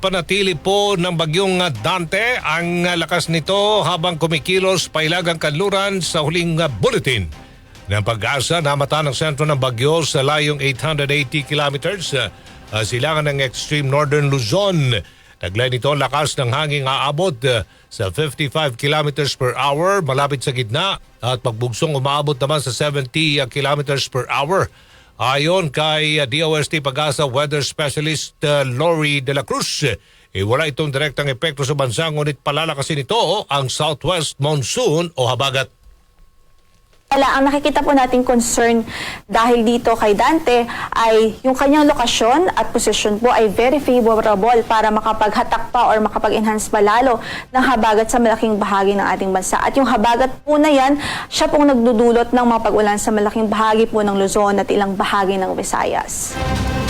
Pinapanatili po ng bagyong Dante ang lakas nito habang kumikilos pailagang kanluran sa huling bulletin ng pag-asa na mata ng sentro ng bagyo sa layong 880 kilometers uh, uh, silangan ng extreme northern Luzon. Taglay nito lakas ng hangin aabot uh, sa 55 kilometers per hour malapit sa gitna at pagbugsong umaabot naman sa 70 kilometers per hour. Ayon kay uh, DOST Pag-asa Weather Specialist uh, Lori De La Cruz, eh, wala itong direktang epekto sa bansa ngunit palalakasin ito ang southwest monsoon o habagat. Ang nakikita po nating concern dahil dito kay Dante ay yung kanyang lokasyon at posisyon po ay very favorable para makapaghatak pa or makapag-enhance pa lalo ng habagat sa malaking bahagi ng ating bansa. At yung habagat po na yan, siya pong nagdudulot ng mga pag-ulan sa malaking bahagi po ng Luzon at ilang bahagi ng Visayas.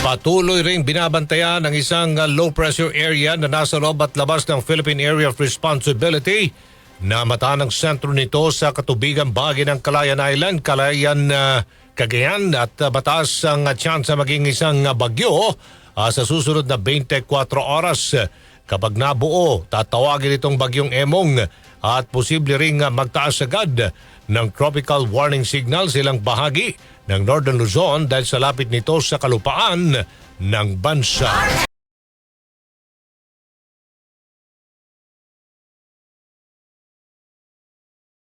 Patuloy ring binabantayan ng isang uh, low pressure area na nasa loob at labas ng Philippine Area of Responsibility na mata ng sentro nito sa katubigan bahagi ng Calayan Island, Calayan uh, Cagayan at uh, mataas ang uh, tsansa maging isang uh, bagyo uh, sa susunod na 24 oras. Kapag nabuo, tatawagin itong bagyong Emong at posible ring magtaas agad ng tropical warning signal silang bahagi ng Northern Luzon dahil sa lapit nito sa kalupaan ng bansa.